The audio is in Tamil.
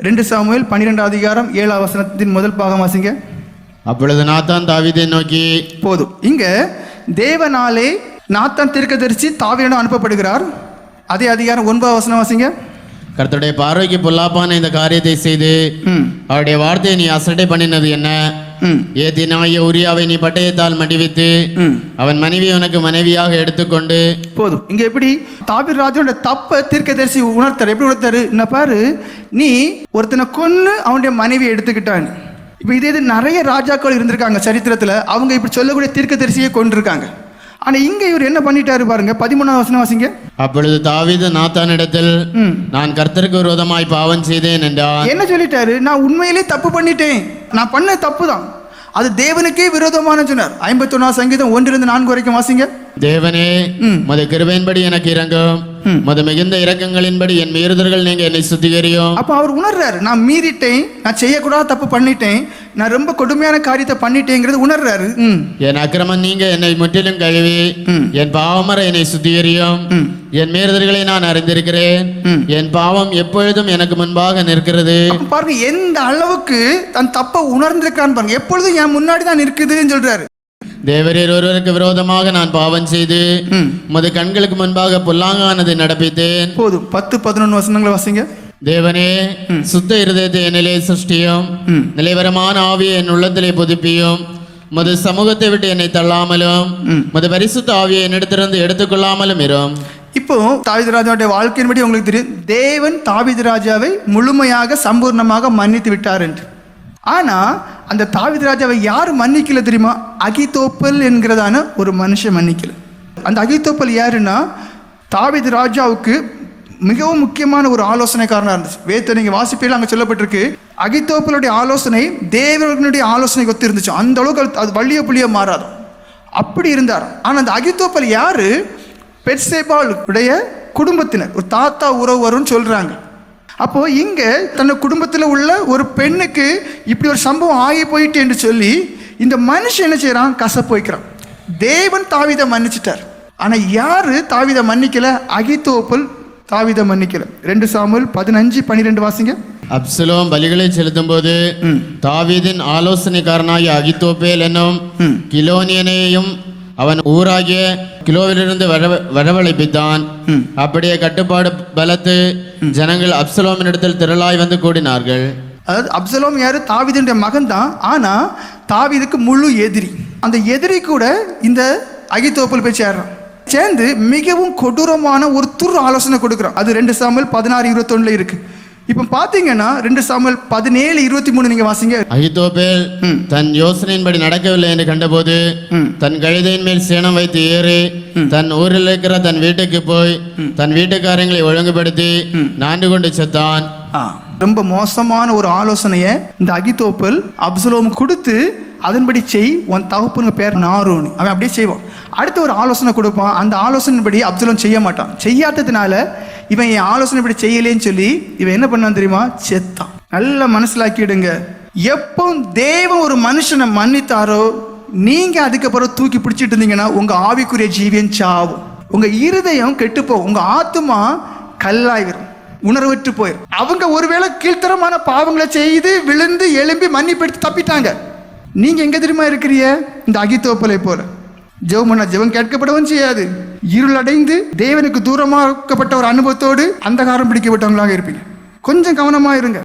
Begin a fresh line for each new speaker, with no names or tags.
ரெண்டு சாமுவேல் பன்னிரெண்டாம் அதிகாரம் ஏழாம் வசனத்தின் முதல் பாகம் வாசிங்க.
அப்பொழுது நாத்தான் தாவீதை நோக்கி
போதும். இங்க தேவனாலே நாத்தான் தீர்க்கதரிசி தாவீதிடம் அனுப்பப்படுகிறார். அதே அதிகாரம் ஒன்பதாம் வசனம் வாசிங்க.
கர்த்தருடைய பார்வைக்கு பொல்லாப்பான இந்த காரியத்தை செய்து அவருடைய வார்த்தையை நீ அசட்டை பண்ணினது என்ன? ஏத்தினாய உரியாவை நீ பட்டயத்தால் மடிவித்து அவன் மனைவி உனக்கு மனைவியாக எடுத்துக்கொண்டு
போதும். இங்க எப்படி? தாபீர் ராஜாவோட தப்பை தீர்க்கதரிசி உணர்த்தாரு. எப்படி உணர்த்தாரு? என்ன பாரு? நீ ஒருத்தனை கொன்னு அவனுடைய மனைவியை எடுத்துக்கிட்டான் இப்போ இதே இது நிறைய ராஜாக்கள் இருந்திருக்காங்க சரித்திரத்துல. அவங்க இப்படி சொல்லக்கூடிய தீர்க்கதரிசியை கொண்டிருக்காங்க ஆனா இங்க இவர் என்ன பண்ணிட்டாரு பாருங்க பதிமூணாம் வசனம் வாசிங்க.
அப்பொழுது தாவீது நாத்தானிடத்தில் நான் கர்த்தருக்கு விரோதமாய் பாவம் செய்தேன் என்றான்.
என்ன சொல்லிட்டாரு? நான் உண்மையிலே தப்பு பண்ணிட்டேன். நான் பண்ண தப்பு தான் அது தேவனுக்கே விரோதமான சொன்னார். ஐம்பத்தொன்னாம் சங்கீதம் ஒன்றிலிருந்து நான்கு வரைக்கும் வாசிங்க.
தேவனே. மது கிருபையின்படி எனக்கு இறங்கும். மது மிகுந்த இரக்கங்களின்படி என் மீறுதல்கள் நீங்க என்னை சுத்திகரியும்.
அப்போ அவர் உணர்றாரு நான் மீறிட்டேன் நான் செய்யக்கூடாத தப்பு பண்ணிட்டேன் நான் ரொம்ப கொடுமையான காரியத்தை பண்ணிட்டேங்கிறது உணர்றாரு. ம்.
என் அக்கிரமம் நீங்க என்னை முற்றிலும் கழுவி. என் பாவமர என்னை சுத்திகரியும். என் மீறுதல்களை நான் அறிந்திருக்கிறேன். என் பாவம் எப்பொழுதும் எனக்கு முன்பாக நிற்கிறது.
பாருங்க எந்த அளவுக்கு தன் தப்பை உணர்ந்திருக்கான்னு பாருங்க எப்பொழுதும் என் முன்னாடி தான் இருக்குதுன்னு சொல்றாரு.
தேவரீர் ஒருவருக்கு விரோதமாக நான் பாவம் செய்து உமது கண்களுக்கு முன்பாக பொல்லாங்கானதை நடப்பித்தேன்.
போதும். பத்து பதினொன்று வசனங்களை வாசிங்க.
தேவனே சுத்த இருதயத்தை என்னிலே சிருஷ்டியும். நிலைவரமான ஆவியை என் உள்ளத்திலே புதுப்பியும் மது சமூகத்தை விட்டு என்னை தள்ளாமலும். மது பரிசுத்த ஆவியை என்னிடத்திலிருந்து எடுத்துக்கொள்ளாமலும் இரும்.
இப்போ தாவீது ராஜாவுடைய வாழ்க்கையின்படி உங்களுக்கு தெரியும். தேவன் தாவீது ராஜாவை முழுமையாக சம்பூர்ணமாக மன்னித்து விட்டார் என்று. ஆனா அந்த தாவித ராஜாவை யார் மன்னிக்கல தெரியுமா? அகிதோப்பல் என்கிறதான ஒரு மனுஷன் மன்னிக்கல. அந்த அகிதோப்பல் யாருன்னா தாவித ராஜாவுக்கு மிகவும் முக்கியமான ஒரு ஆலோசனைக்காரனாக இருந்துச்சு. வேத்த நீங்கள் வாசிப்பையில் அங்கே சொல்லப்பட்டிருக்கு. அகிதோப்பலுடைய ஆலோசனை தேவனுடைய ஆலோசனைக்கு ஒத்து இருந்துச்சு. அந்த அளவுக்கு அது- வள்ளிய புள்ளிய மாறாது. அப்படி இருந்தார். ஆனால் அந்த அகித்தோப்பல் யாரு? பெட்சேபாலுடைய குடும்பத்தினர். ஒரு தாத்தா உறவு வரும்னு சொல்கிறாங்க அப்போ இங்க தன் குடும்பத்தில் உள்ள ஒரு பெண்ணுக்கு இப்படி ஒரு சம்பவம் ஆகி போயிட்டு என்று சொல்லி இந்த மனுஷன் என்ன செய்றான் கசப்பு வைக்கிறான். தேவன் தாவிதை மன்னிச்சிட்டார். ஆனா யாரு தாவிதை மன்னிக்கல? அகித்தோப்பல் தாவிதை மன்னிக்கல. ரெண்டு சாமுவேல் பதினஞ்சு பன்னிரெண்டு வாசிங்க.
அப்சலோம் பலிகளை செலுத்தும் போது. தாவீதின் ஆலோசனைக்காரனாகிய அகித்தோப்பேல் என்னும். கிலோனியனையும் அவன் ஊராகிய கிலோவிலிருந்து வரவ வரவழைப்பித்தான். அப்படியே கட்டுப்பாடு பலத்து ஜனங்கள் அப்சலோமினிடத்தில் திரளாய் வந்து கூடினார்கள்.
அதாவது அப்சலோம் யாரு? தாவீதுடைய மகன் தான். ஆனா தாவீதுக்கு முழு எதிரி. அந்த எதிரி கூட இந்த அகித்தோப்பல் போய் சேர்றான். சேர்ந்து மிகவும் கொடூரமான ஒரு துர் ஆலோசனை கொடுக்குறான். அது ரெண்டு சாமல் பதினாறு இருபத்தொன்னுல இருக்கு. இப்போ பார்த்தீங்கன்னா ரெண்டு சாமல் பதினேழு இருபத்தி மூணு நீங்க வாசிங்க.
அகித்தோப்பேல்
ம்.
தன் யோசனையின்படி நடக்கவில்லை என்று கண்டபோது. தன் கழுதையின் மேல் சேணம் வைத்து ஏறி தன் ஊரில் இருக்கிற தன் வீட்டுக்கு போய் தன் வீட்டுக்காரங்களை ஒழுங்குபடுத்தி நாண்டு கொண்டு செத்தான்.
ஆ, ரொம்ப மோசமான ஒரு ஆலோசனையை இந்த அகித்தோப்பல் அப்சலோம் கொடுத்து அதன்படி செய் உன் தகப்பனுங்க பேர் நாரோன். அவன் அப்படியே செய்வான். அடுத்து ஒரு ஆலோசனை கொடுப்பான். அந்த ஆலோசனைப்படி அப்சலோம் செய்ய மாட்டான். செய்யாததுனால இவன் என் ஆலோசனைப்படி செய்யலேன்னு சொல்லி இவன் என்ன பண்ணான் தெரியுமா? செத்தான். நல்ல மனசிலாக்கிடுங்க. எப்போ தேவன் ஒரு மனுஷனை மன்னித்தாரோ நீங்க அதுக்கப்புறம் தூக்கி பிடிச்சிட்டு இருந்தீங்கன்னா உங்க ஆவிக்குரிய ஜீவியம் சாவும். உங்க இருதயம் கெட்டுப்போகும் உங்க ஆத்துமா கல்லாயிரும் உணர்வற்று போயிடும் அவங்க ஒருவேளை கீழ்த்தரமான பாவங்களை செய்து விழுந்து எழும்பி மன்னிப்படுத்தி தப்பிட்டாங்க. நீங்க எங்க தெரியுமா இருக்கிறீங்க? இந்த அகித்தோப்பலை போல. ஜெபம் பண்ண ஜெபம் கேட்கப்படவும் செய்யாது. இருளடைந்து தேவனுக்கு தூரமாக்கப்பட்ட ஒரு அனுபவத்தோடு அந்தகாரம் பிடிக்கப்பட்டவங்களாக இருப்பீங்க. கொஞ்சம் கவனமாக இருங்க.